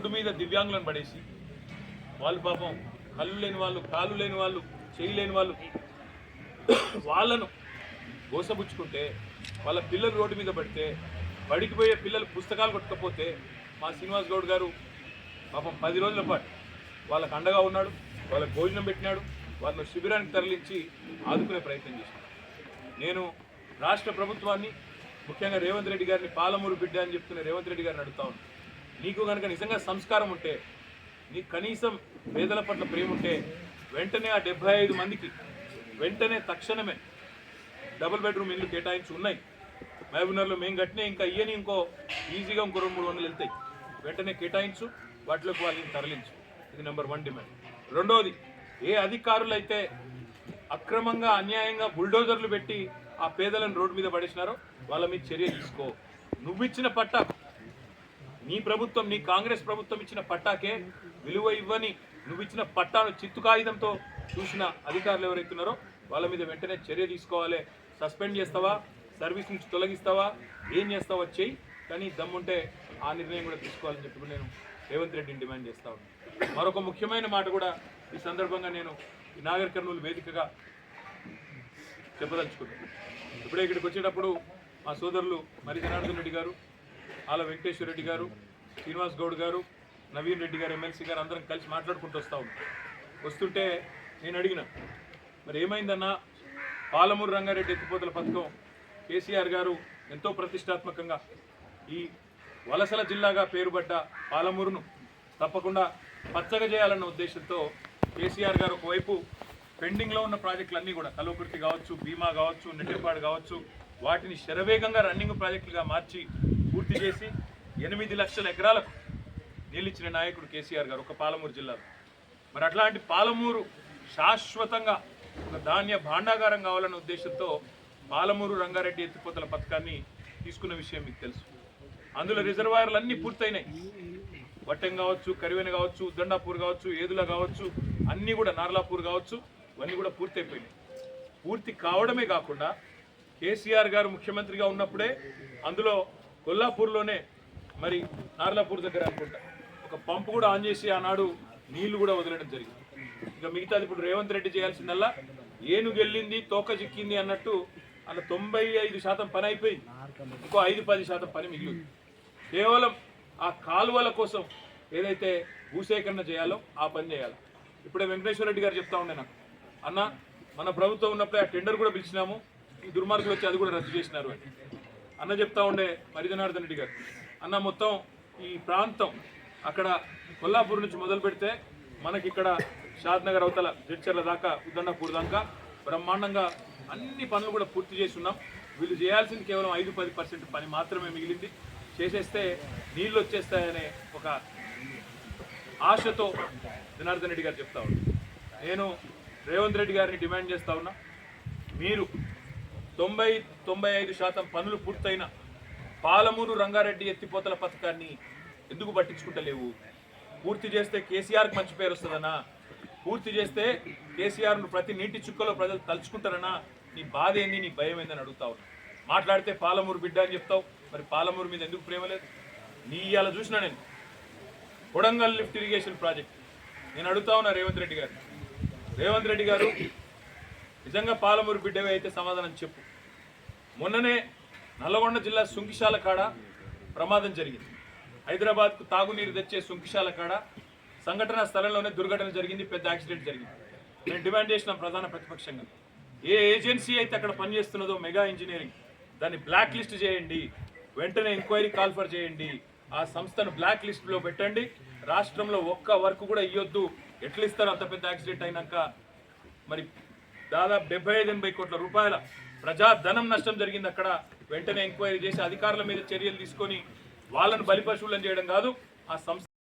Road మీద దివ్యాంగులను పడేసి వాళ్ళు పాపం కళ్ళు లేని వాళ్ళు కాళ్ళు లేని వాళ్ళు చేయి లేని వాళ్ళు వాళ్ళను గోసబుచ్చుకుంటే వాళ్ళ పిల్లలు రోడ్డు మీద పడితే బడికి పోయే పిల్లలు పుస్తకాలు కొట్టకపోతే మా శ్రీనివాస్ గౌడ్ గారు పాపం పది రోజుల పాటు వాళ్ళకు అండగా ఉన్నాడు వాళ్ళకు భోజనం పెట్టినాడు వాళ్ళను శిబిరానికి తరలించి ఆదుకునే ప్రయత్నం చేశాను నేను రాష్ట్ర ప్రభుత్వాన్ని ముఖ్యంగా రేవంత్ రెడ్డి గారిని పాలమూరు బిడ్డ అని చెప్తున్న రేవంత్ రెడ్డి గారిని అడుగుతా ఉన్నాను నీకు కనుక నిజంగా సంస్కారం ఉంటే నీకు కనీసం పేదల పట్ల ప్రేమ ఉంటే వెంటనే ఆ డెబ్బై ఐదు మందికి వెంటనే తక్షణమే డబుల్ బెడ్రూమ్ ఇల్లు కేటాయించి ఉన్నాయి. మహబూబ్నగర్లో మేము కట్టినా ఇంకా ఇయ్యని ఇంకో ఈజీగా ఇంకో రెండు మూడు వందలు వెళ్తాయి. వెంటనే కేటాయించు వాటిలోకి వాళ్ళని తరలించు. ఇది నెంబర్ వన్ డిమాండ్. రెండవది ఏ అధికారులు అయితే అక్రమంగా అన్యాయంగా బుల్డోజర్లు పెట్టి ఆ పేదలను రోడ్డు మీద పడేసినారో వాళ్ళ మీద చర్య తీసుకో. నువ్వు ఇచ్చిన పట్టా నీ ప్రభుత్వం నీ కాంగ్రెస్ ప్రభుత్వం ఇచ్చిన పట్టాకే విలువ ఇవ్వని నువ్వు ఇచ్చిన పట్టాను చిత్తు కాగితంతో చూసిన అధికారులు ఎవరైతున్నారో వాళ్ళ మీద వెంటనే చర్య తీసుకోవాలి. సస్పెండ్ చేస్తావా? సర్వీస్ నుంచి తొలగిస్తావా? ఏం చేస్తావా చెయ్యి. కానీ దమ్ముంటే ఆ నిర్ణయం కూడా తీసుకోవాలని చెప్పి నేను రేవంత్ రెడ్డిని డిమాండ్ చేస్తా ఉన్నాను మరొక ముఖ్యమైన మాట కూడా ఈ సందర్భంగా నేను ఈ నాగర్ కర్నూలు వేదికగా చెప్పదలుచుకున్నాను ఇప్పుడే ఇక్కడికి వచ్చేటప్పుడు మా సోదరులు మరి జనార్దన్ రెడ్డి గారు ఆల వెంకటేశ్వర రెడ్డి గారు శ్రీనివాస్ గౌడ్ గారు నవీన్ రెడ్డి గారు ఎమ్మెల్సీ గారు అందరం కలిసి మాట్లాడుకుంటూ వస్తూ ఉన్నాం. వస్తుంటే నేను అడిగిన మరి ఏమైందన్నా? పాలమూరు రంగారెడ్డి ఎత్తిపోతల పథకం కేసీఆర్ గారు ఎంతో ప్రతిష్టాత్మకంగా ఈ వలసల జిల్లాగా పేరుపడ్డ పాలమూరును తప్పకుండా పచ్చగా చేయాలన్న ఉద్దేశంతో కేసీఆర్ గారు ఒకవైపు పెండింగ్లో ఉన్న ప్రాజెక్టులన్నీ కూడా కల్వకుర్తి కావచ్చు బీమా కావచ్చు నెట్టెపాడు కావచ్చు వాటిని శరవేగంగా రన్నింగ్ ప్రాజెక్టులుగా మార్చి పూర్తి చేసి ఎనిమిది లక్షల ఎకరాలకు నీళ్ళిచ్చిన నాయకుడు కేసీఆర్ గారు ఒక పాలమూరు జిల్లాలో. మరి అట్లాంటి పాలమూరు శాశ్వతంగా ఒక ధాన్య భాండాగారం కావాలన్న ఉద్దేశంతో పాలమూరు రంగారెడ్డి ఎత్తిపోతల పథకాన్ని తీసుకున్న విషయం మీకు తెలుసు. అందులో రిజర్వాయర్లు అన్నీ పూర్తయినాయి. వట్టెం కావచ్చు కరివెన కావచ్చు దండాపూర్ కావచ్చు ఏదుల కావచ్చు అన్నీ కూడా నార్లాపూర్ కావచ్చు ఇవన్నీ కూడా పూర్తయిపోయినాయి. పూర్తి కావడమే కాకుండా కేసీఆర్ గారు ముఖ్యమంత్రిగా ఉన్నప్పుడే అందులో కొల్లాపూర్లోనే మరి నార్లాపూర్ దగ్గర అనుకుంటా. ఒక పంపు కూడా ఆన్ చేసి ఆనాడు నీళ్ళు కూడా వదిలేయడం జరిగింది. ఇక మిగతాది ఇప్పుడు రేవంత్ రెడ్డి చేయాల్సిందల్లా ఏను గెల్లింది తోక చిక్కింది అన్నట్టు అలా తొంభై ఐదు శాతం పని అయిపోయింది. ఇంకో ఐదు పది శాతం పని మిగిలింది. కేవలం ఆ కాలువల కోసం ఏదైతే భూసేకరణ చేయాలో ఆ పని చేయాలి. ఇప్పుడే వెంకటేశ్వర రెడ్డి గారు చెప్తా ఉండే నాకు అన్న మన ప్రభుత్వం ఉన్నప్పుడే ఆ టెండర్ కూడా పిలిచినాము ఈ దుర్మార్గులు వచ్చి అది కూడా రద్దు చేసినారు అని. అన్న చెప్తా ఉండే మరిజనార్దన్ రెడ్డి గారు. అన్న మొత్తం ఈ ప్రాంతం అక్కడ కొల్లాపూర్ నుంచి మొదలు పెడితే మనకి ఇక్కడ షాద్ నగర్ అవతల జడ్చర్ల దాకా ఉద్దండపూర్ దాకా బ్రహ్మాండంగా అన్ని పనులు కూడా పూర్తి చేసి ఉన్నాం. వీళ్ళు చేయాల్సింది కేవలం ఐదు పది పర్సెంట్ పని మాత్రమే మిగిలింది. చేసేస్తే నీళ్ళు వచ్చేస్తాయనే ఒక ఆశతో జనార్దన్ రెడ్డి గారు చెప్తా ఉన్నారు. నేను రేవంత్ రెడ్డి గారిని డిమాండ్ చేస్తా ఉన్నా. మీరు తొంభై తొంభై ఐదు శాతం పనులు పూర్తయిన పాలమూరు రంగారెడ్డి ఎత్తిపోతల పథకాన్ని ఎందుకు పట్టించుకుంటలేవు? పూర్తి చేస్తే కేసీఆర్కి మంచి పేరు వస్తుందనా పూర్తి చేస్తే కేసీఆర్ను ప్రతి నీటి చుక్కలో ప్రజలు తలుచుకుంటారనా నీ బాధ ఏంది? నీ భయం ఏందని అడుగుతావు మాట్లాడితే పాలమూరు బిడ్డ అని చెప్తావు. మరి పాలమూరు మీద ఎందుకు ప్రేమ లేదు? నీ ఇవాళ చూసినా నేను. Kodangal lift irrigation project. నేను అడుగుతా ఉన్నా రేవంత్ రెడ్డి గారు రేవంత్ రెడ్డి గారు నిజంగా పాలమూరు బిడ్డవే అయితే సమాధానం చెప్పు. మొన్ననే నల్లగొండ జిల్లా సుంకిశాల కాడ ప్రమాదం జరిగింది. హైదరాబాద్కు తాగునీరు తెచ్చే సుంకిశాల కాడ సంఘటన స్థలంలోనే దుర్ఘటన జరిగింది పెద్ద యాక్సిడెంట్ జరిగింది. నేను డిమాండ్ చేసిన ప్రధాన ప్రతిపక్షంగా. ఏ ఏజెన్సీ అయితే అక్కడ పనిచేస్తున్నదో మెగా ఇంజనీరింగ్ దాన్ని బ్లాక్ లిస్ట్ చేయండి వెంటనే ఎంక్వైరీ కాల్ఫర్ చేయండి ఆ సంస్థను బ్లాక్ లిస్ట్లో పెట్టండి. రాష్ట్రంలో ఒక్క వర్క్ కూడా ఇవ్వద్దు ఎట్లా ఇస్తారు అంత పెద్ద యాక్సిడెంట్ అయినాక? మరి దాదాపు డెబ్బై ఐదు ఎనభై కోట్ల రూపాయల ప్రజాధనం నష్టం జరిగింది అక్కడ. వెంటనే ఎంక్వైరీ చేసి అధికారుల మీద చర్యలు తీసుకొని వాళ్ళను బలిపశువులను చేయడం కాదు ఆ సంస్థ